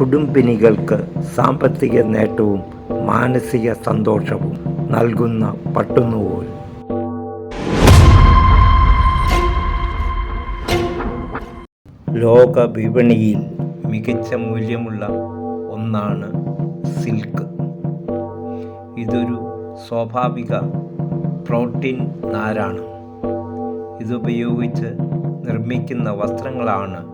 കുടുംബിനികൾക്ക് സാമ്പത്തിക നേട്ടവും മാനസിക സന്തോഷവും നൽകുന്ന പട്ടുനൂൽ. ലോക വിപണിയിൽ മികച്ച മൂല്യമുള്ള ഒന്നാണ് സിൽക്ക്. ഇതൊരു സ്വാഭാവിക പ്രോട്ടീൻ നാരാണ്. ഇതുപയോഗിച്ച് നിർമ്മിക്കുന്ന വസ്ത്രങ്ങളാണ്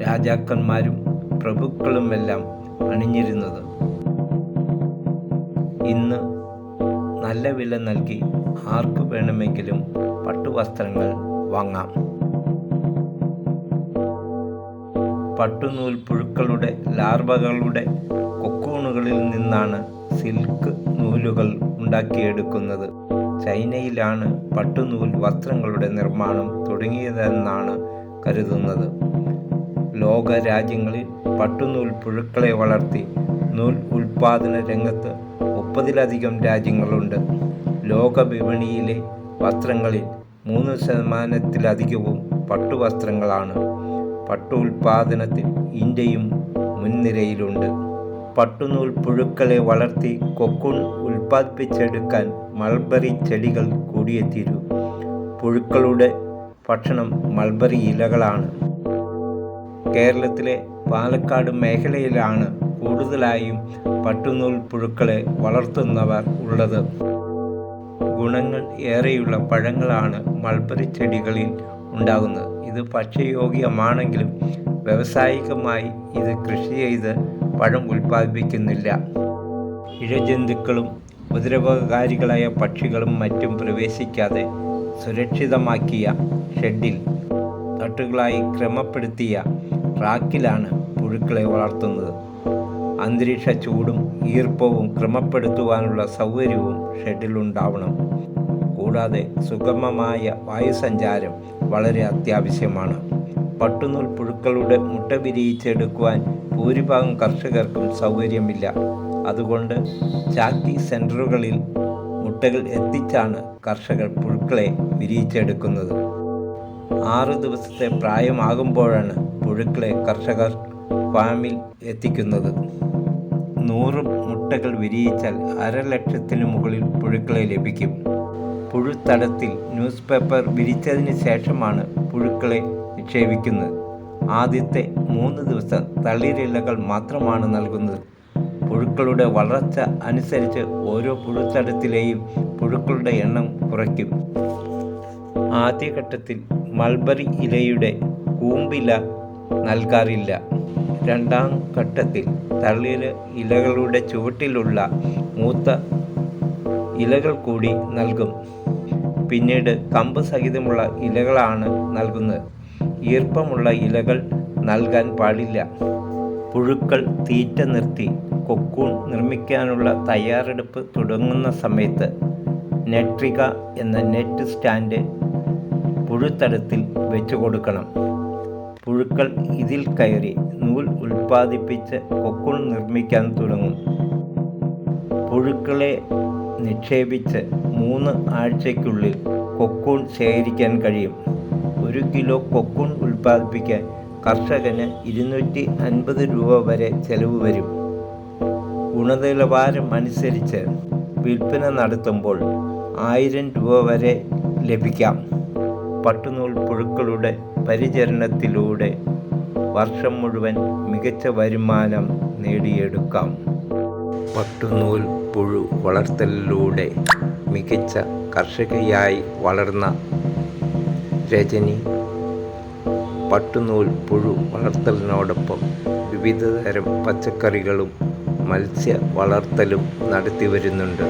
രാജാക്കന്മാരും പ്രഭുക്കളുമെല്ലാം അണിഞ്ഞിരുന്നത്. ഇന്ന് നല്ല വില നൽകി ആർക്ക് വേണമെങ്കിലും പട്ടുവസ്ത്രങ്ങൾ വാങ്ങാം. പട്ടുനൂൽ പുഴുക്കളുടെ ലാർവകളുടെ കൊക്കൂണുകളിൽ നിന്നാണ് സിൽക്ക് നൂലുകൾ ഉണ്ടാക്കിയെടുക്കുന്നത്. ചൈനയിലാണ് പട്ടുനൂൽ വസ്ത്രങ്ങളുടെ നിർമ്മാണം തുടങ്ങിയതെന്നാണ് കരുതുന്നത്. ലോക രാജ്യങ്ങളിൽ പട്ടുനൂൽ പുഴുക്കളെ വളർത്തി നൂൽ ഉൽപാദന രംഗത്ത് മുപ്പതിലധികം രാജ്യങ്ങളുണ്ട്. ലോക വിപണിയിലെ വസ്ത്രങ്ങളിൽ മൂന്ന് ശതമാനത്തിലധികവും പട്ടുവസ്ത്രങ്ങളാണ്. പട്ടു ഉൽപാദനത്തിൽ ഇന്ത്യയും മുൻനിരയിലുണ്ട്. പട്ടുനൂൽ പുഴുക്കളെ വളർത്തി കൊക്കുൺ ഉൽപ്പാദിപ്പിച്ചെടുക്കാൻ മൾബറി ചെടികൾ കൂടിയെത്തിരു. പുഴുക്കളുടെ ഭക്ഷണം മൾബറി ഇലകളാണ്. കേരളത്തിലെ പാലക്കാട് മേഖലയിലാണ് കൂടുതലായും പട്ടുനൂൽ പുഴുക്കളെ വളർത്തുന്നവർ ഉള്ളത്. ഗുണങ്ങൾ ഏറെയുള്ള പഴങ്ങളാണ് മൾബറി ചെടികളിൽ ഉണ്ടാകുന്നത്. ഇത് ഭക്ഷ്യയോഗ്യമാണെങ്കിലും വ്യാവസായികമായി ഇത് കൃഷി ചെയ്ത് പഴം ഉൽപ്പാദിപ്പിക്കുന്നില്ല. ഇഴജന്തുക്കളും ഉപദ്രവകാരികളായ പക്ഷികളും മറ്റും പ്രവേശിക്കാതെ സുരക്ഷിതമാക്കിയ ഷെഡിൽ തട്ടുകളായി ക്രമപ്പെടുത്തിയ റാക്കിലാണ് പുഴുക്കളെ വളർത്തുന്നത്. അന്തരീക്ഷ ചൂടും ഈർപ്പവും ക്രമപ്പെടുത്തുവാനുള്ള സൗകര്യവും ഷെഡിലുണ്ടാവണം കൂടാതെ സുഗമമായ വായുസഞ്ചാരം വളരെ അത്യാവശ്യമാണ്. പട്ടുനൂൽ പുഴുക്കളുടെ മുട്ട വിരിയിച്ചെടുക്കുവാൻ ഭൂരിഭാഗം കർഷകർക്കും സൗകര്യമില്ല. അതുകൊണ്ട് ചാക്കി സെന്ററുകളിൽ മുട്ടകൾ എത്തിച്ചാണ് കർഷകർ പുഴുക്കളെ വിരിയിച്ചെടുക്കുന്നത്. ആറ് ദിവസത്തെ പ്രായമാകുമ്പോഴാണ് പുഴുക്കളെ കർഷകർ ഫാമിൽ എത്തിക്കുന്നത്. നൂറ് മുട്ടകൾ വിരിയിച്ചാൽ അര ലക്ഷത്തിന് മുകളിൽ പുഴുക്കളെ ലഭിക്കും. പുഴുത്തടത്തിൽ ന്യൂസ് പേപ്പർ വിരിച്ചതിന് ശേഷമാണ് പുഴുക്കളെ നിക്ഷേപിക്കുന്നത്. ആദ്യത്തെ മൂന്ന് ദിവസം തളിരിലകൾ മാത്രമാണ് നൽകുന്നത്. പുഴുക്കളുടെ വളർച്ച അനുസരിച്ച് ഓരോ പുഴുത്തടത്തിലെയും പുഴുക്കളുടെ എണ്ണം കുറയ്ക്കും. ആദ്യഘട്ടത്തിൽ മൾബറി ഇലയുടെ കൂമ്പില നൽകാറില്ല. രണ്ടാം ഘട്ടത്തിൽ തളിര് ഇലകളുടെ ചുവട്ടിലുള്ള മൂത്ത ഇലകൾ കൂടി നൽകും. പിന്നീട് കമ്പ് സഹിതമുള്ള ഇലകളാണ് നൽകുന്നത്. ഈർപ്പമുള്ള ഇലകൾ നൽകാൻ പാടില്ല. പുഴുക്കൾ തീറ്റ നിർത്തി കൊക്കൂൺ നിർമ്മിക്കാനുള്ള തയ്യാറെടുപ്പ് തുടങ്ങുന്ന സമയത്ത് നെട്രിക എന്ന നെറ്റ് സ്റ്റാൻഡ് പുഴുത്തടത്തിൽ വെച്ചു കൊടുക്കണം പുഴുക്കൾ ഇതിൽ കയറി നൂൽ ഉൽപ്പാദിപ്പിച്ച് കൊക്കുൾ നിർമ്മിക്കാൻ തുടങ്ങും. പുഴുക്കളെ നിക്ഷേപിച്ച് മൂന്ന് ആഴ്ചയ്ക്കുള്ളിൽ കൊക്കൂൺ ശേഖരിക്കാൻ കഴിയും. ഒരു കിലോ കൊക്കൂൺ ഉൽപ്പാദിപ്പിക്കാൻ കർഷകന് ഇരുന്നൂറ്റി അൻപത് രൂപ വരെ ചെലവ് വരും. ഗുണനിലവാരം അനുസരിച്ച് വിൽപ്പന നടത്തുമ്പോൾ ആയിരം രൂപ വരെ ലഭിക്കാം. പട്ടുനൂൽ പുഴുക്കളുടെ പരിചരണത്തിലൂടെ വർഷം മുഴുവൻ മികച്ച വരുമാനം നേടിയെടുക്കാം. പട്ടുനൂൽ പുഴു വളർത്തലിലൂടെ മികച്ച കർഷകയായി വളർന്ന രജനി പട്ടുനൂൽ പുഴു വളർത്തലിനോടൊപ്പം വിവിധതരം പച്ചക്കറികളും മത്സ്യ വളർത്തലും നടത്തി വരുന്നുണ്ട്